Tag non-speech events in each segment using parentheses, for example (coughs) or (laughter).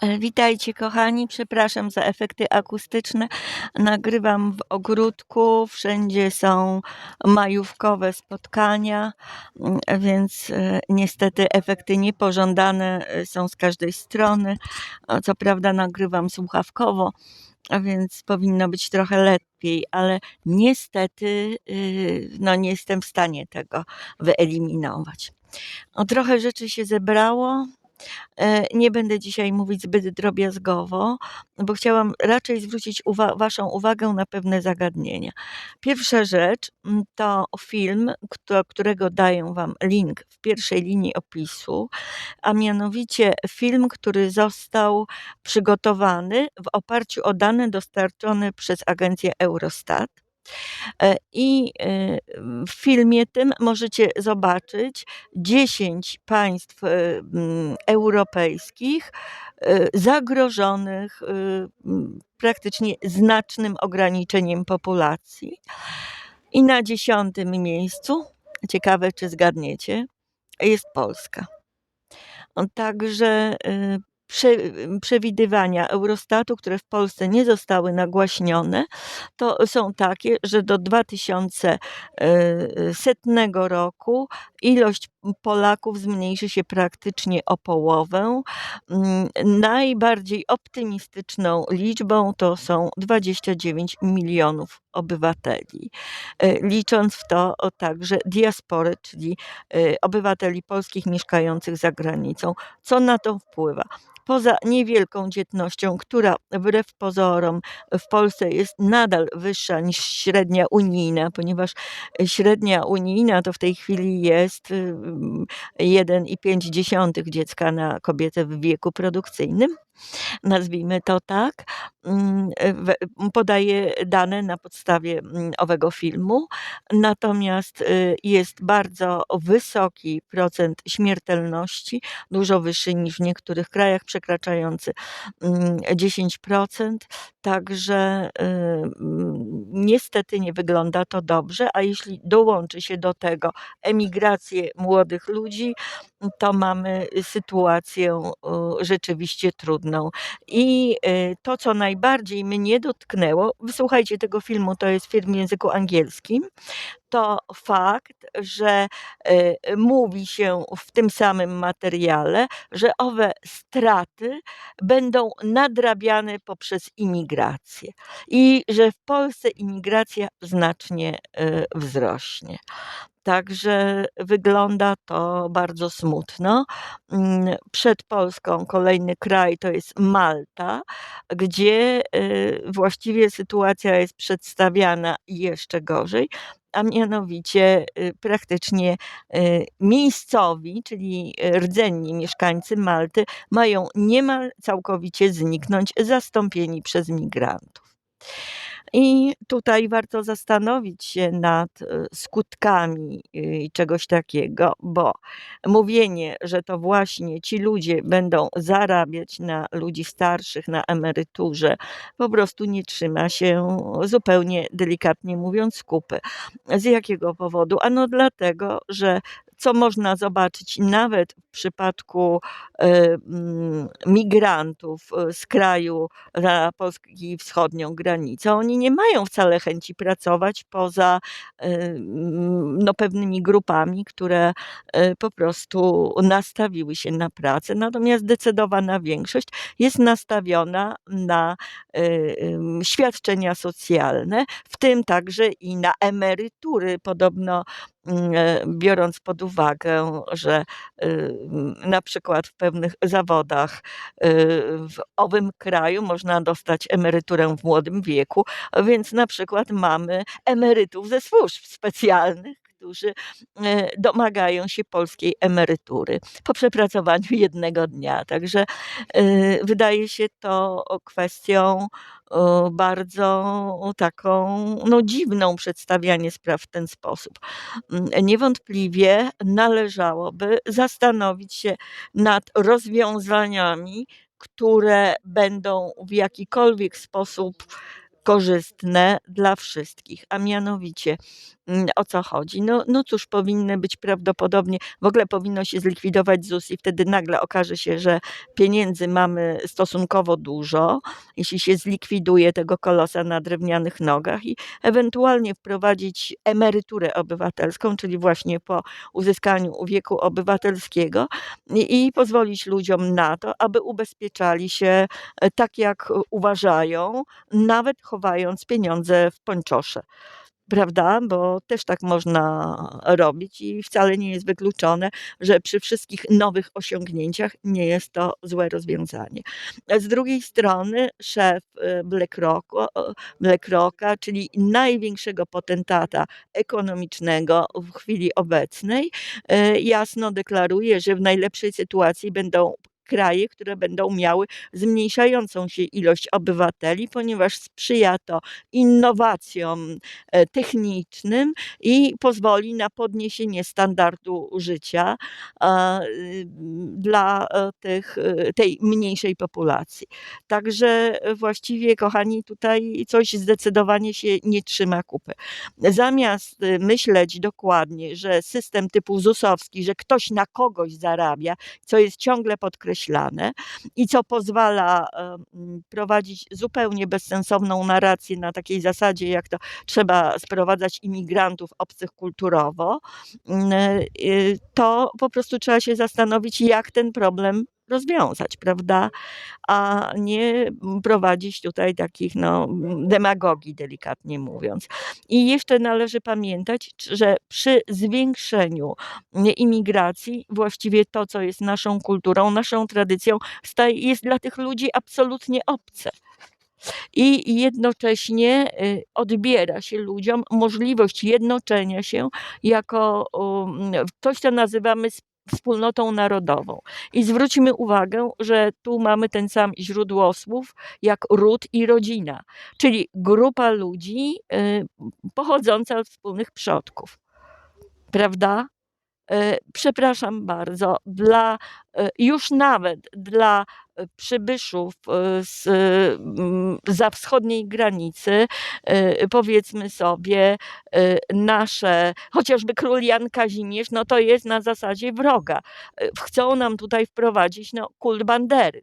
E, Witajcie kochani, przepraszam za efekty akustyczne. Nagrywam w ogródku, wszędzie są majówkowe spotkania, mm, więc e, niestety efekty niepożądane e, są z każdej strony. Co prawda nagrywam słuchawkowo, więc powinno być trochę lepiej, ale niestety y, no, nie jestem w stanie tego wyeliminować. O, trochę rzeczy się zebrało. E, Nie będę dzisiaj mówić zbyt drobiazgowo, bo chciałam raczej zwrócić uwa- Waszą uwagę na pewne zagadnienia. Pierwsza rzecz mm, to film, którego daję Wam link w pierwszej linii opisu, a mianowicie film, który został przygotowany w oparciu o dane dostarczone przez agencję Eurostat. E, I e, w filmie tym możecie zobaczyć 10 państw mm, europejskich e, zagrożonych praktycznie znacznym ograniczeniem populacji. I na dziesiątym miejscu, ciekawe czy zgadniecie, jest Polska. Także prze, przewidywania Eurostatu, które w Polsce nie zostały nagłaśnione, to są takie, że do 2100 roku ilość Polaków zmniejszy się praktycznie o połowę. Mm, Najbardziej optymistyczną liczbą to są 29 milionów obywateli, e, licząc w to także diasporę, czyli e, obywateli polskich mieszkających za granicą. Co na to wpływa? Poza niewielką dzietnością, która wbrew pozorom w Polsce jest nadal wyższa niż średnia unijna, ponieważ średnia unijna to w tej chwili jest ym, 1,5 dziecka na kobietę w wieku produkcyjnym, nazwijmy to tak. Mm, Podaję dane na podstawie mm, owego filmu, natomiast y, jest bardzo wysoki procent śmiertelności, dużo wyższy niż w niektórych krajach, przekraczający mm, 10%. Także y, mm, niestety nie wygląda to dobrze, a jeśli dołączy się do tego emigrację młodych ludzi, to mamy sytuację rzeczywiście trudną. I y, to, co najbardziej mnie dotknęło, wysłuchajcie tego filmu, to jest film w języku angielskim, to fakt, że y, mówi się w tym samym materiale, że owe straty będą nadrabiane poprzez imigrację i że w Polsce imigracja znacznie y, wzrośnie. Także wygląda to bardzo smutno. Mm, Przed Polską kolejny kraj to jest Malta, gdzie y, właściwie sytuacja jest przedstawiana jeszcze gorzej, a mianowicie y, praktycznie y, miejscowi, czyli rdzenni mieszkańcy Malty, mają niemal całkowicie zniknąć, zastąpieni przez migrantów. I tutaj warto zastanowić się nad y, skutkami y, czegoś takiego, bo mówienie, że to właśnie ci ludzie będą zarabiać na ludzi starszych, na emeryturze, po prostu nie trzyma się zupełnie delikatnie mówiąc kupy. Z jakiego powodu? Ano dlatego, że co można zobaczyć nawet w przypadku e, mm, migrantów e, z kraju za Polski wschodnią granicą, oni nie mają wcale chęci pracować poza e, mm, no, pewnymi grupami, które po prostu nastawiły się na pracę. Natomiast zdecydowana większość jest nastawiona na świadczenia socjalne, w tym także i na emerytury. Podobno biorąc pod uwagę, że y, na przykład w pewnych zawodach y, w owym kraju można dostać emeryturę w młodym wieku, więc na przykład mamy emerytów ze służb specjalnych, którzy e, domagają się polskiej emerytury po przepracowaniu (laughs) jednego dnia. Także y, wydaje się to kwestią bardzo taką no, dziwną przedstawianie spraw w ten sposób. Mm, Niewątpliwie należałoby zastanowić się nad rozwiązaniami, które będą w jakikolwiek sposób korzystne dla wszystkich, a mianowicie o co chodzi. No, no cóż, powinny być prawdopodobnie, w ogóle powinno się zlikwidować ZUS i wtedy nagle okaże się, że pieniędzy mamy stosunkowo dużo, jeśli się zlikwiduje tego kolosa na drewnianych nogach i ewentualnie wprowadzić emeryturę obywatelską, czyli właśnie po uzyskaniu wieku obywatelskiego i, i pozwolić ludziom na to, aby ubezpieczali się e, tak, jak uważają, nawet chowając pieniądze w pończosze. Prawda? Bo też tak można robić i wcale nie jest wykluczone, że przy wszystkich nowych osiągnięciach nie jest to złe rozwiązanie. Z drugiej strony szef y, BlackRocku, o, BlackRocka, czyli największego potentata ekonomicznego w chwili obecnej, y, jasno deklaruje, że w najlepszej sytuacji będą kraje, które będą miały zmniejszającą się ilość obywateli, ponieważ sprzyja to innowacjom e, technicznym i pozwoli na podniesienie standardu życia e, y, dla e, tych, tej mniejszej populacji. Także właściwie, kochani, tutaj coś zdecydowanie się nie trzyma kupy. Zamiast myśleć dokładnie, że system typu ZUS-owski, że ktoś na kogoś zarabia, co jest ciągle podkreślane, wymyślane i co pozwala prowadzić zupełnie bezsensowną narrację na takiej zasadzie, jak to trzeba sprowadzać imigrantów obcych kulturowo, y, to po prostu trzeba się zastanowić, jak ten problem rozwiązać, prawda? A nie prowadzić tutaj takich no, demagogii, delikatnie mówiąc. I jeszcze należy pamiętać, że przy zwiększeniu imigracji, właściwie to, co jest naszą kulturą, naszą tradycją, jest dla tych ludzi absolutnie obce i jednocześnie y, odbiera się ludziom możliwość jednoczenia się jako coś, co nazywamy wspólnotą narodową. I zwróćmy uwagę, że tu mamy ten sam źródłosłów jak ród i rodzina, czyli grupa ludzi y, pochodząca od wspólnych przodków. Prawda? E, przepraszam bardzo, dla, e, już nawet dla przybyszów z, mm, za wschodniej granicy, powiedzmy sobie, nasze, chociażby król Jan Kazimierz, no to jest na zasadzie wroga. Chcą nam tutaj wprowadzić no, kult bandery,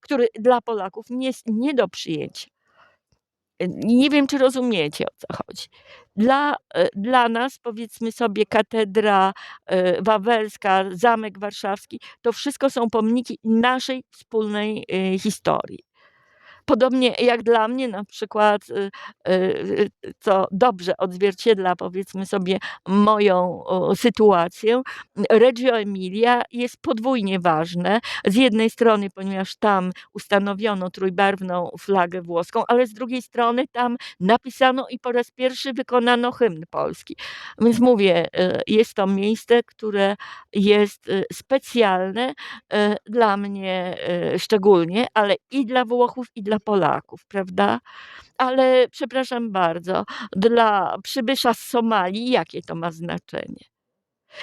który dla Polaków jest nie do przyjęcia. Nie wiem, czy rozumiecie, o co chodzi. Dla, e, dla nas, powiedzmy sobie, katedra e, wawelska, zamek warszawski, to wszystko są pomniki naszej wspólnej historii. Podobnie jak dla mnie na przykład, y, y, co dobrze odzwierciedla powiedzmy sobie moją sytuację, Reggio Emilia jest podwójnie ważne. Z jednej strony, ponieważ tam ustanowiono trójbarwną flagę włoską, ale z drugiej strony tam napisano i po raz pierwszy wykonano hymn polski. Więc mówię, y, jest to miejsce, które jest specjalne dla mnie szczególnie, ale i dla Włochów, i dla dla Polaków, prawda? Ale przepraszam bardzo, dla przybysza z Somalii jakie to ma znaczenie?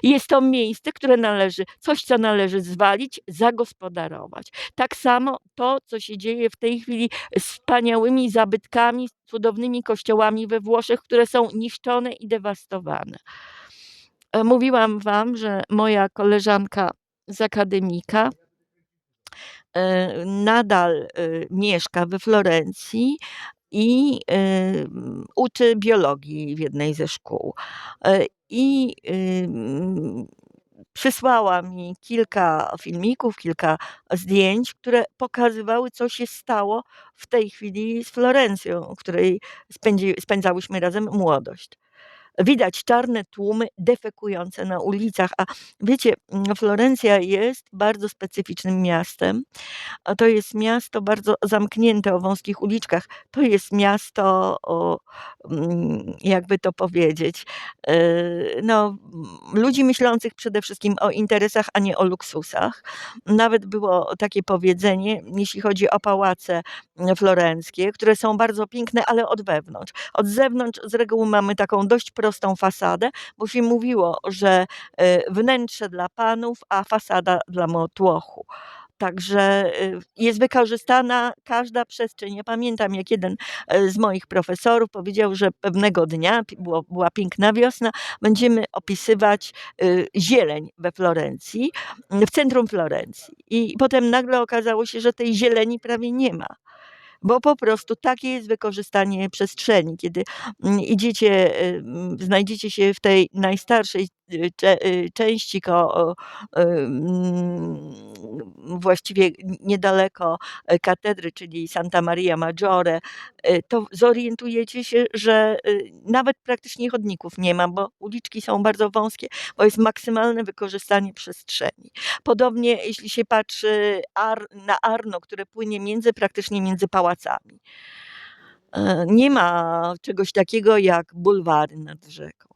Jest to miejsce, które należy, coś, co należy zwalić, zagospodarować. Tak samo to, co się dzieje w tej chwili z wspaniałymi zabytkami, cudownymi kościołami we Włoszech, które są niszczone i dewastowane. E, mówiłam Wam, że moja koleżanka z akademika nadal e, mieszka we Florencji i e, uczy biologii w jednej ze szkół. I przysłała mi kilka filmików, kilka zdjęć, które pokazywały, co się stało w tej chwili z Florencją, w której spędzałyśmy razem młodość. Widać czarne tłumy defekujące na ulicach, a wiecie, mm, Florencja jest bardzo specyficznym miastem. To jest miasto bardzo zamknięte o wąskich uliczkach. To jest miasto, o, mm, jakby to powiedzieć, e, no, ludzi myślących przede wszystkim o interesach, a nie o luksusach. Nawet było takie powiedzenie, jeśli chodzi o pałace florenckie, które są bardzo piękne, ale od wewnątrz. Od zewnątrz z reguły mamy taką dość prostą fasadę, bo się mówiło, że e, wnętrze dla panów, a fasada dla motłochu. Także y, jest wykorzystana każda przestrzeń. Ja pamiętam, jak jeden e, z moich profesorów powiedział, że pewnego dnia, było, była piękna wiosna, będziemy opisywać zieleń we Florencji, w centrum Florencji. I potem nagle okazało się, że tej zieleni prawie nie ma. Bo po prostu takie jest wykorzystanie przestrzeni. Kiedy mm, idziecie, y, znajdziecie się w tej najstarszej y, y, części ko, mm, właściwie niedaleko katedry, czyli Santa Maria Maggiore, to zorientujecie się, że nawet praktycznie chodników nie ma, bo uliczki są bardzo wąskie, bo jest maksymalne wykorzystanie przestrzeni. Podobnie jeśli się patrzy na Arno, które płynie między, praktycznie między pałacami. E, Nie ma czegoś takiego jak bulwary nad rzeką.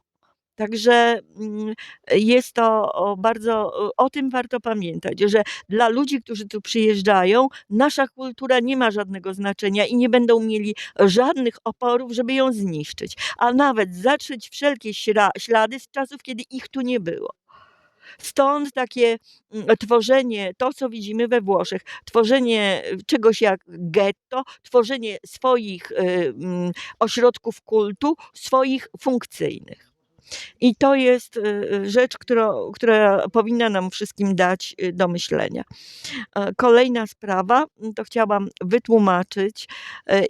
Także mm, jest to bardzo, o tym warto pamiętać, że dla ludzi, którzy tu przyjeżdżają, nasza kultura nie ma żadnego znaczenia i nie będą mieli żadnych oporów, żeby ją zniszczyć, a nawet zatrzeć wszelkie ślady z czasów, kiedy ich tu nie było. Stąd takie mm, tworzenie, to co widzimy we Włoszech, tworzenie y, czegoś jak getto, tworzenie swoich y, mm, ośrodków kultu, swoich funkcyjnych. I to jest y, rzecz, która, która powinna nam wszystkim dać do myślenia. E, Kolejna sprawa, mm, to chciałam wytłumaczyć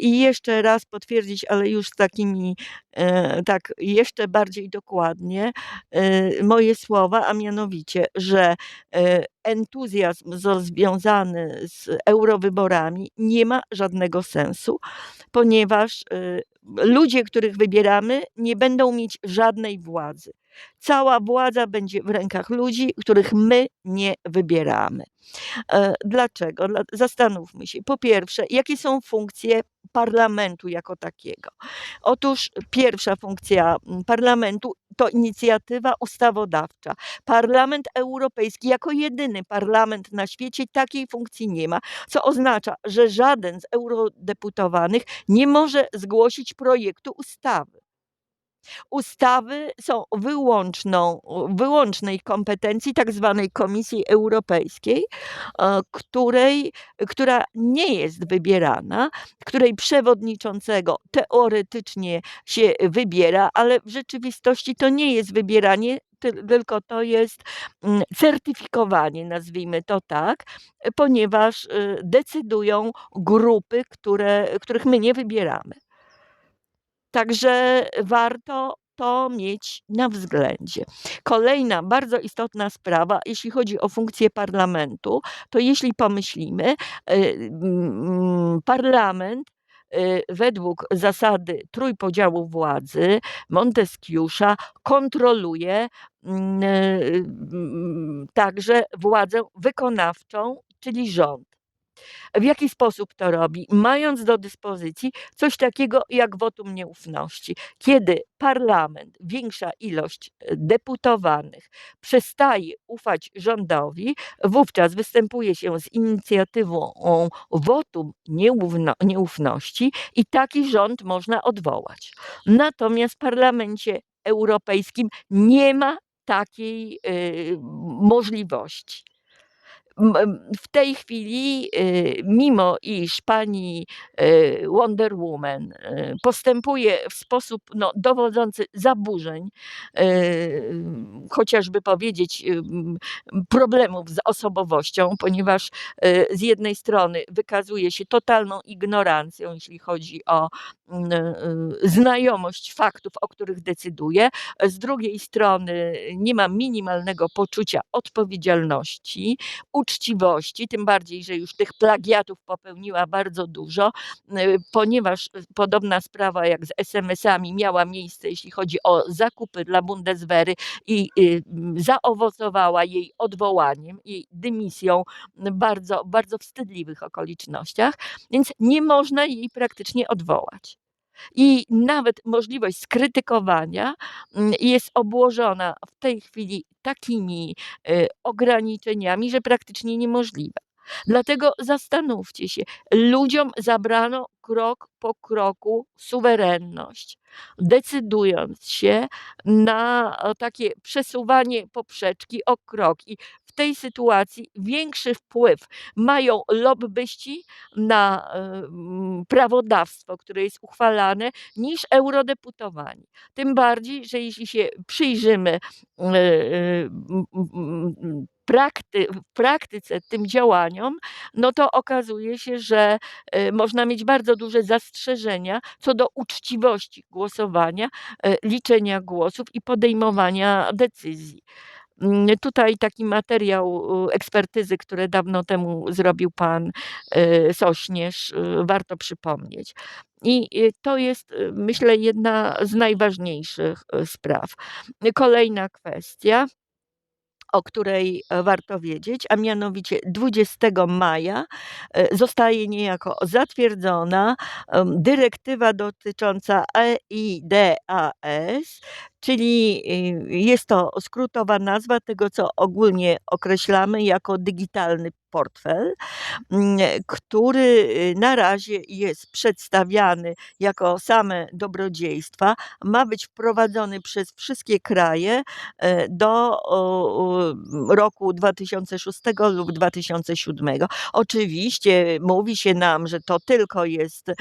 i jeszcze raz potwierdzić, ale już z takimi, tak jeszcze bardziej dokładnie, e, moje słowa, a mianowicie, że e, entuzjazm związany z eurowyborami nie ma żadnego sensu, ponieważ e, ludzie, których wybieramy, nie będą mieć żadnej władzy. Cała władza będzie w rękach ludzi, których my nie wybieramy. E, Dlaczego? Dla- Zastanówmy się. Po pierwsze, jakie są funkcje parlamentu jako takiego? Otóż pierwsza funkcja mm, parlamentu to inicjatywa ustawodawcza. Parlament Europejski jako jedyny parlament na świecie takiej funkcji nie ma, co oznacza, że żaden z eurodeputowanych nie może zgłosić projektu ustawy. Ustawy są wyłączną, wyłącznej kompetencji tak zwanej Komisji Europejskiej, e, której, która nie jest wybierana, której przewodniczącego teoretycznie się wybiera, ale w rzeczywistości to nie jest wybieranie, ty- tylko to jest mm, certyfikowanie, nazwijmy to tak, ponieważ y, decydują grupy, które, których my nie wybieramy. Także warto to mieć na względzie. Kolejna bardzo istotna sprawa, jeśli chodzi o funkcję parlamentu, to jeśli pomyślimy, y, mm, parlament y, według zasady trójpodziału władzy Monteskiusza kontroluje mm, y, mm, także władzę wykonawczą, czyli rząd. W jaki sposób to robi? Mając do dyspozycji coś takiego jak wotum nieufności. Kiedy parlament, większa ilość e, deputowanych przestaje ufać rządowi, wówczas występuje się z inicjatywą wotum nieufno, nieufności i taki rząd można odwołać. Natomiast w parlamencie europejskim nie ma takiej y, możliwości. W tej chwili, y, mimo iż pani y, Wonder Woman y, postępuje w sposób no, dowodzący zaburzeń, chociażby powiedzieć, problemów z osobowością, ponieważ z jednej strony wykazuje się totalną ignorancją, jeśli chodzi o mm, znajomość faktów, o których decyduje, z drugiej strony nie ma minimalnego poczucia odpowiedzialności, uczciwości, tym bardziej, że już tych plagiatów popełniła bardzo dużo, y, ponieważ podobna sprawa jak z SMS-ami miała miejsce, jeśli chodzi o zakupy dla Bundeswehry i y, zaowocowała jej odwołaniem, jej dymisją bardzo, bardzo wstydliwych okolicznościach, więc nie można jej praktycznie odwołać. I nawet możliwość skrytykowania mm, jest obłożona w tej chwili takimi y, ograniczeniami, że praktycznie niemożliwe. Dlatego zastanówcie się, ludziom zabrano krok po kroku suwerenność, decydując się na takie przesuwanie poprzeczki o krok. I tej sytuacji większy wpływ mają lobbyści na e, prawodawstwo, które jest uchwalane, niż eurodeputowani. Tym bardziej, że jeśli się przyjrzymy e, e, prakty, w praktyce tym działaniom, no to okazuje się, że można mieć bardzo duże zastrzeżenia co do uczciwości głosowania, liczenia głosów i podejmowania decyzji. Mm, Tutaj taki materiał ekspertyzy, który dawno temu zrobił pan y, Sośnierz, y, warto przypomnieć. I y, to jest, myślę, jedna z najważniejszych spraw. Kolejna kwestia o której e, warto wiedzieć, a mianowicie 20 maja e, zostaje niejako zatwierdzona dyrektywa dotycząca EIDAS, czyli y, jest to skrótowa nazwa tego, co ogólnie określamy jako digitalny portfel, mm, który y, na razie jest przedstawiany jako same dobrodziejstwa, ma być wprowadzony przez wszystkie kraje e, do roku 2006 lub 2007. Oczywiście mówi się nam, że to tylko jest e,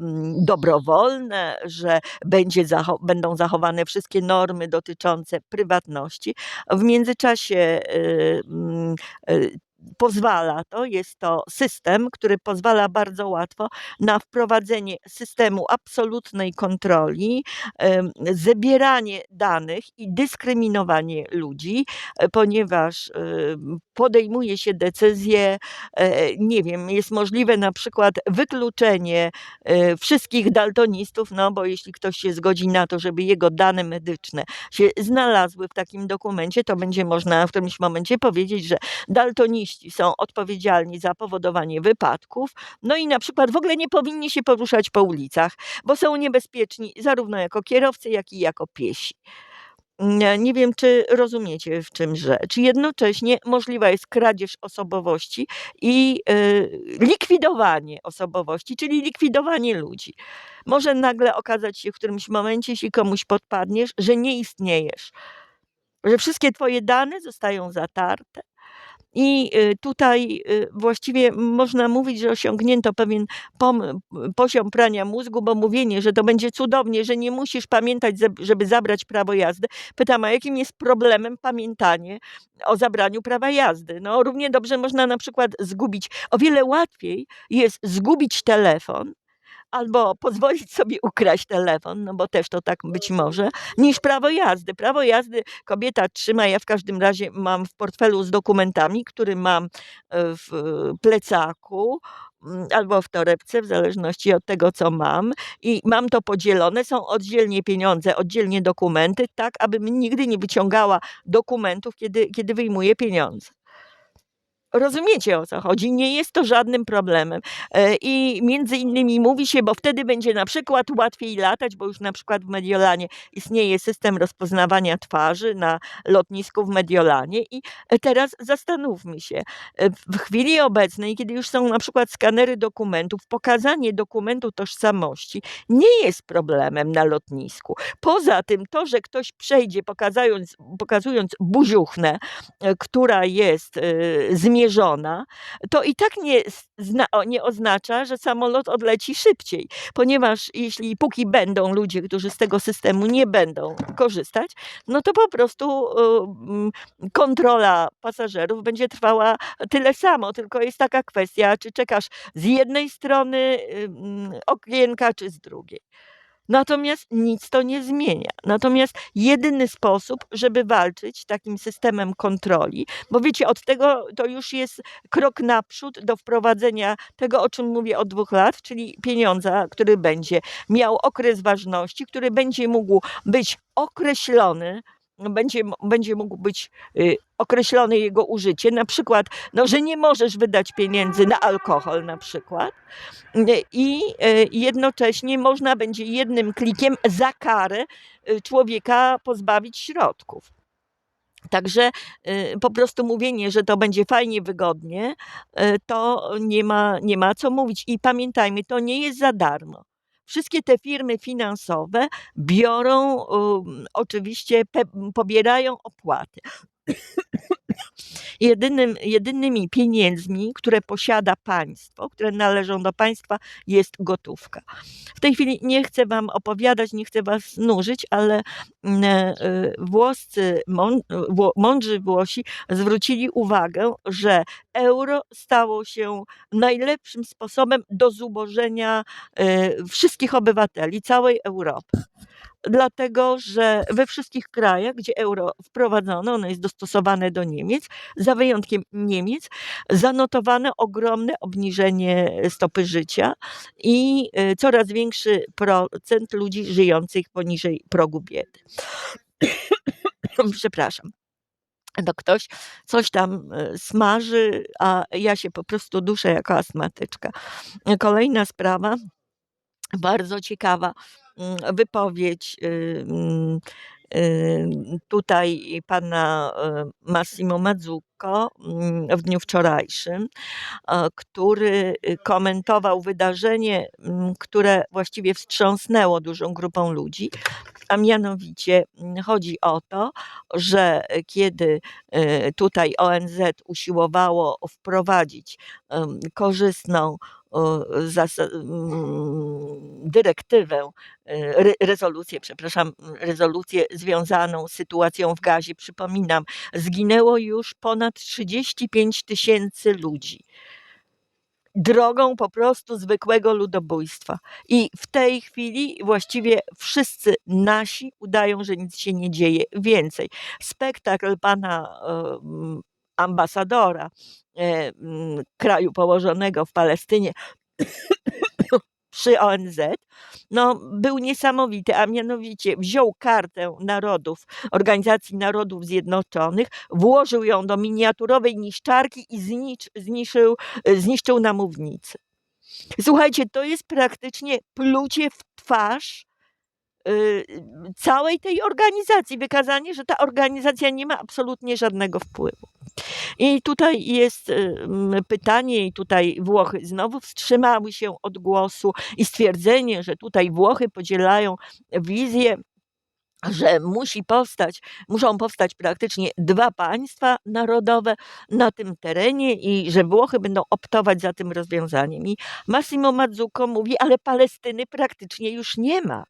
mm, dobrowolne, że będzie będą zachowane wszystkie normy dotyczące prywatności. W międzyczasie e, mm, pozwala to, jest to system, który pozwala bardzo łatwo na wprowadzenie systemu absolutnej kontroli, zbieranie danych i dyskryminowanie ludzi, e, ponieważ em, podejmuje się decyzje, e, nie wiem, jest możliwe na przykład wykluczenie e, wszystkich daltonistów, no bo jeśli ktoś się zgodzi na to, żeby jego dane medyczne się znalazły w takim dokumencie, to będzie można w którymś momencie powiedzieć, że daltoniści są odpowiedzialni za powodowanie wypadków, no i na przykład w ogóle nie powinni się poruszać po ulicach, bo są niebezpieczni zarówno jako kierowcy, jak i jako piesi. Nie, nie wiem, czy rozumiecie, w czym rzecz. Jednocześnie możliwa jest kradzież osobowości i y, likwidowanie osobowości, czyli likwidowanie ludzi. Może nagle okazać się w którymś momencie, jeśli komuś podpadniesz, że nie istniejesz, że wszystkie twoje dane zostają zatarte. I y, tutaj y, właściwie można mówić, że osiągnięto pewien poziom prania mózgu, bo mówienie, że to będzie cudownie, że nie musisz pamiętać, żeby zabrać prawo jazdy. Pytam, a jakim jest problemem pamiętanie o zabraniu prawa jazdy? No, równie dobrze można na przykład zgubić, o wiele łatwiej jest zgubić telefon, albo pozwolić sobie ukraść telefon, no bo też to tak być może, niż prawo jazdy. Prawo jazdy kobieta trzyma, ja w każdym razie mam w portfelu z dokumentami, który mam e, w plecaku mm, albo w torebce, w zależności od tego, co mam. I mam to podzielone, są oddzielnie pieniądze, oddzielnie dokumenty, tak abym nigdy nie wyciągała dokumentów, kiedy, kiedy wyjmuję pieniądze. Rozumiecie o co chodzi? Nie jest to żadnym problemem. E, I między innymi mówi się, bo wtedy będzie na przykład łatwiej latać, bo już na przykład w Mediolanie istnieje system rozpoznawania twarzy na lotnisku w Mediolanie. I teraz zastanówmy się, e, w chwili obecnej, kiedy już są na przykład skanery dokumentów, pokazanie dokumentu tożsamości nie jest problemem na lotnisku. Poza tym to, że ktoś przejdzie pokazując, pokazując buziuchnę, e, która jest e, zmierzona, to i tak nie, nie oznacza, że samolot odleci szybciej, ponieważ jeśli póki będą ludzie, którzy z tego systemu nie będą korzystać, no to po prostu y, kontrola pasażerów będzie trwała tyle samo, tylko jest taka kwestia, czy czekasz z jednej strony y, okienka, czy z drugiej. Natomiast nic to nie zmienia. Natomiast jedyny sposób, żeby walczyć takim systemem kontroli, bo wiecie, od tego to już jest krok naprzód do wprowadzenia tego, o czym mówię od dwóch lat, czyli pieniądza, który będzie miał okres ważności, który będzie mógł być określony. Będzie, będzie mógł być y, określone jego użycie, na przykład, no, że nie możesz wydać pieniędzy na alkohol, na przykład, Y, i y, jednocześnie można będzie jednym klikiem za karę człowieka pozbawić środków. Także po prostu mówienie, że to będzie fajnie, wygodnie, to nie ma, nie ma co mówić. I pamiętajmy, to nie jest za darmo. Wszystkie te firmy finansowe biorą, ym, oczywiście, pobierają opłaty. Jedynym, jedynymi pieniędzmi, które posiada państwo, które należą do państwa, jest gotówka. W tej chwili nie chcę Wam opowiadać, nie chcę Was nużyć, ale mm, e, włoscy, mą- wło- mądrzy Włosi zwrócili uwagę, że euro stało się najlepszym sposobem do zubożenia e, wszystkich obywateli całej Europy. Dlatego, że we wszystkich krajach, gdzie euro wprowadzono, ono jest dostosowane do Niemiec, za wyjątkiem Niemiec, zanotowano ogromne obniżenie stopy życia i e, coraz większy procent ludzi żyjących poniżej progu biedy. (coughs) Przepraszam. No ktoś coś tam e, smaży, a ja się po prostu duszę jako astmatyczka. Kolejna sprawa, bardzo ciekawa wypowiedź mm, y, tutaj pana e, Massimo Mazzucco mm, w dniu wczorajszym, e, który y, komentował wydarzenie, mm, które właściwie wstrząsnęło dużą grupą ludzi, a mianowicie chodzi o to, że kiedy e, tutaj ONZ usiłowało wprowadzić korzystną dyrektywę, e, re, rezolucję, przepraszam, rezolucję związaną z sytuacją w Gazie. Przypominam, zginęło już ponad 35 tysięcy ludzi drogą po prostu zwykłego ludobójstwa. I w tej chwili właściwie wszyscy nasi udają, że nic się nie dzieje. Więcej, spektakl pana ambasadora e, m, kraju położonego w Palestynie przy ONZ, no, był niesamowity, a mianowicie wziął kartę narodów, Organizacji Narodów Zjednoczonych, włożył ją do miniaturowej niszczarki i znicz, zniszczył, zniszczył na mównicy. Słuchajcie, to jest praktycznie plucie w twarz całej tej organizacji, wykazanie, że ta organizacja nie ma absolutnie żadnego wpływu. I tutaj jest ym, pytanie, i tutaj Włochy znowu wstrzymały się od głosu, i stwierdzenie, że tutaj Włochy podzielają wizję że musi powstać, muszą powstać praktycznie dwa państwa narodowe na tym terenie i że Włochy będą optować za tym rozwiązaniem. I Massimo Mazzucco mówi, ale Palestyny praktycznie już nie ma.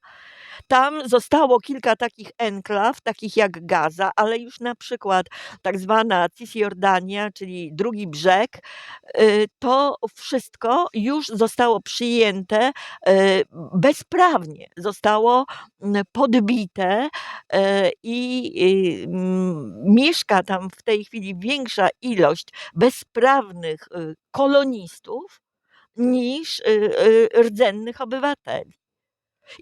Tam zostało kilka takich enklaw, takich jak Gaza, ale już na przykład tak zwana Cisjordania, czyli drugi brzeg, y, to wszystko już zostało przyjęte y, bezprawnie, zostało podbite y, i mieszka tam w tej chwili większa ilość bezprawnych kolonistów niż rdzennych obywateli.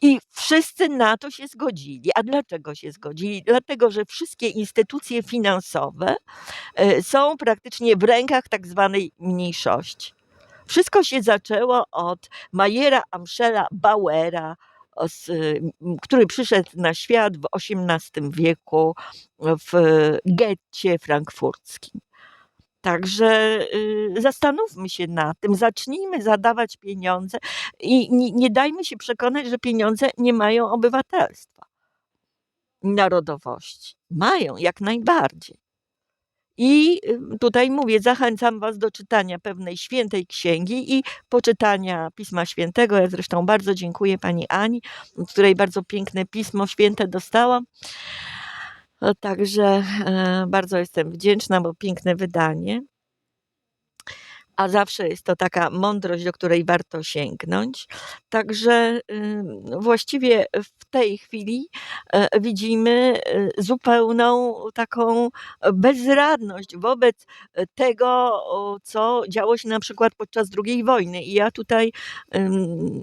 I wszyscy na to się zgodzili. A dlaczego się zgodzili? Dlatego, że wszystkie instytucje finansowe e, są praktycznie w rękach tak zwanej mniejszości. Wszystko się zaczęło od Majera Amschela Bauera, który przyszedł na świat w XVIII wieku w getcie frankfurckim. Także y, zastanówmy się nad tym, zacznijmy zadawać pieniądze i nie, dajmy się przekonać, że pieniądze nie mają obywatelstwa, narodowości. Mają jak najbardziej. I y, tutaj mówię, zachęcam Was do czytania pewnej świętej księgi i poczytania Pisma Świętego. Ja zresztą bardzo dziękuję Pani Ani, której bardzo piękne Pismo Święte dostałam. Także e, bardzo jestem wdzięczna, bo piękne wydanie. A zawsze jest to taka mądrość, do której warto sięgnąć. Także właściwie w tej chwili e, widzimy y, zupełną taką bezradność wobec tego, o, co działo się na przykład podczas II wojny. I ja tutaj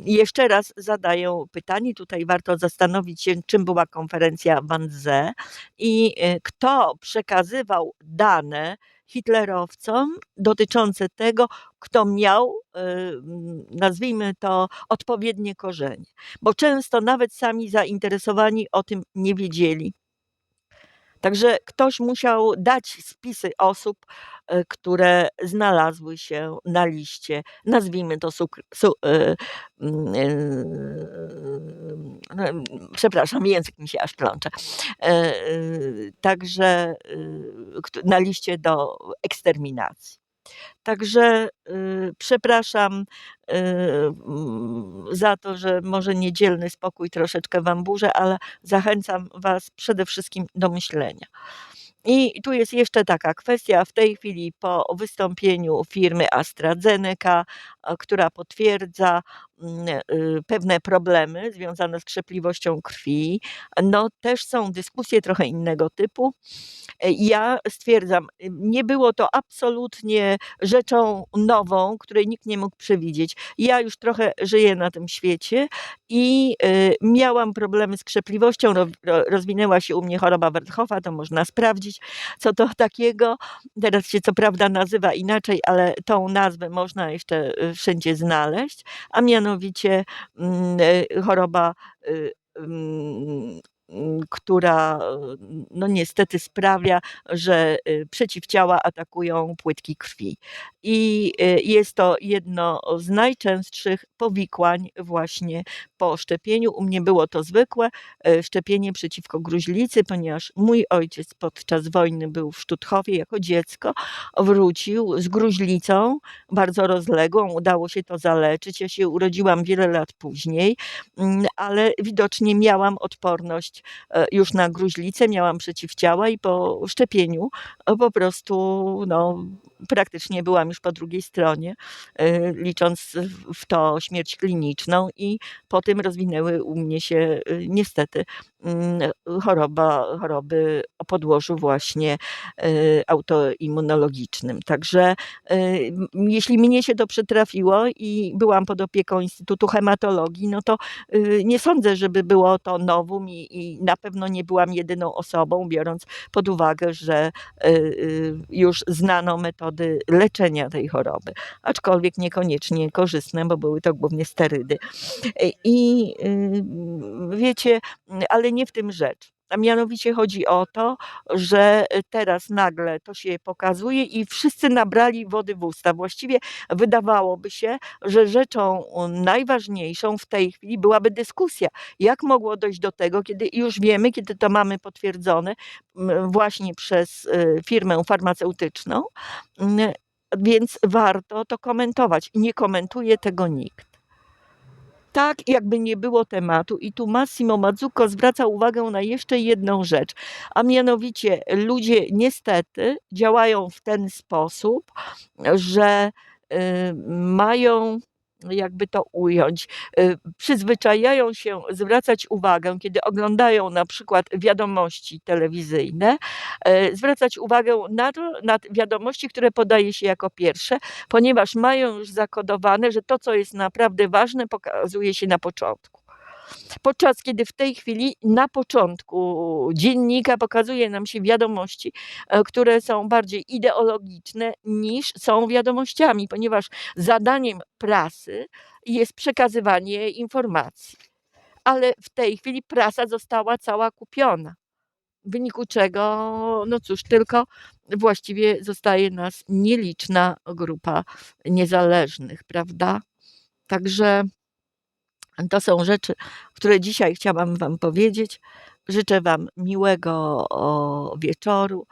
jeszcze raz zadaję pytanie, tutaj warto zastanowić się, czym była konferencja w Wannsee i y, kto przekazywał dane hitlerowcom dotyczące tego, kto miał, y, nazwijmy to, odpowiednie korzenie. Bo często nawet sami zainteresowani o tym nie wiedzieli. Także ktoś musiał dać spisy osób, które znalazły się na liście, nazwijmy to suk su e, mm, e, no, przepraszam, język mi się aż plącze. E, e, Także na liście do eksterminacji. Także przepraszam mm, za to, że może niedzielny spokój troszeczkę wam burzę, ale zachęcam was przede wszystkim do myślenia. I tu jest jeszcze taka kwestia, w tej chwili po wystąpieniu firmy AstraZeneca, a, która potwierdza pewne problemy związane z krzepliwością krwi, no też są dyskusje trochę innego typu. E, Ja stwierdzam, y, nie było to absolutnie rzeczą nową, której nikt nie mógł przewidzieć. Ja już trochę żyję na tym świecie i y, miałam problemy z krzepliwością. ro- ro- Rozwinęła się u mnie choroba Werthofa, to można sprawdzić, co to (laughs) takiego. Teraz się co prawda nazywa inaczej, ale tą nazwę można jeszcze y, wszędzie znaleźć, a mianowicie mm, y, choroba y, mm, która y, no niestety sprawia, że y, przeciwciała atakują płytki krwi. I y, jest to jedno z najczęstszych powikłań właśnie po szczepieniu. U mnie było to zwykłe szczepienie przeciwko gruźlicy, ponieważ mój ojciec podczas wojny był w Sztuthowie jako dziecko, wrócił z gruźlicą bardzo rozległą, udało się to zaleczyć. Ja się urodziłam wiele lat później, ale widocznie miałam odporność e, już na gruźlicę, miałam przeciwciała i po szczepieniu e, po prostu no, praktycznie byłam już po drugiej stronie, e, licząc w- to śmierć kliniczną i po tym rozwinęły u mnie się e, niestety choroba, choroby o podłożu właśnie e, autoimmunologicznym. Także e, jeśli mnie się to przytrafiło i byłam pod opieką Instytutu Hematologii, no to y, nie sądzę, żeby było to nowum i, i na pewno nie byłam jedyną osobą, biorąc pod uwagę, że y, y, już znano metody leczenia tej choroby, aczkolwiek niekoniecznie korzystne, bo były to głównie sterydy. I y, wiecie, ale nie w tym rzecz. A mianowicie chodzi o to, że teraz nagle to się pokazuje i wszyscy nabrali wody w usta. Właściwie wydawałoby się, że rzeczą najważniejszą w tej chwili byłaby dyskusja, jak mogło dojść do tego, kiedy już wiemy, kiedy to mamy potwierdzone właśnie przez y, firmę farmaceutyczną, więc warto to komentować. Nie komentuje tego nikt. Tak, jakby nie było tematu, i tu Massimo Mazzucco zwraca uwagę na jeszcze jedną rzecz, a mianowicie ludzie niestety działają w ten sposób, że y, mają, jakby to ująć, y, przyzwyczajają się zwracać uwagę, kiedy oglądają na przykład wiadomości telewizyjne, y, zwracać uwagę na na wiadomości, które podaje się jako pierwsze, ponieważ mają już zakodowane, że to, co jest naprawdę ważne, pokazuje się na początku. Podczas kiedy w tej chwili na początku dziennika pokazuje nam się wiadomości, e, które są bardziej ideologiczne niż są wiadomościami, ponieważ zadaniem prasy jest przekazywanie informacji. Ale w tej chwili prasa została cała kupiona. W wyniku czego, no cóż, tylko właściwie zostaje nas nieliczna grupa niezależnych, prawda? Także to są rzeczy, które dzisiaj chciałam Wam powiedzieć. Życzę Wam miłego wieczoru.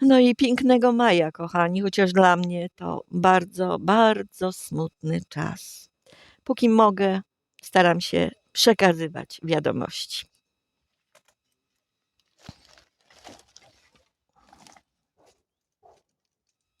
No i pięknego maja, kochani, chociaż dla mnie to bardzo, bardzo smutny czas. Póki mogę, staram się przekazywać wiadomości.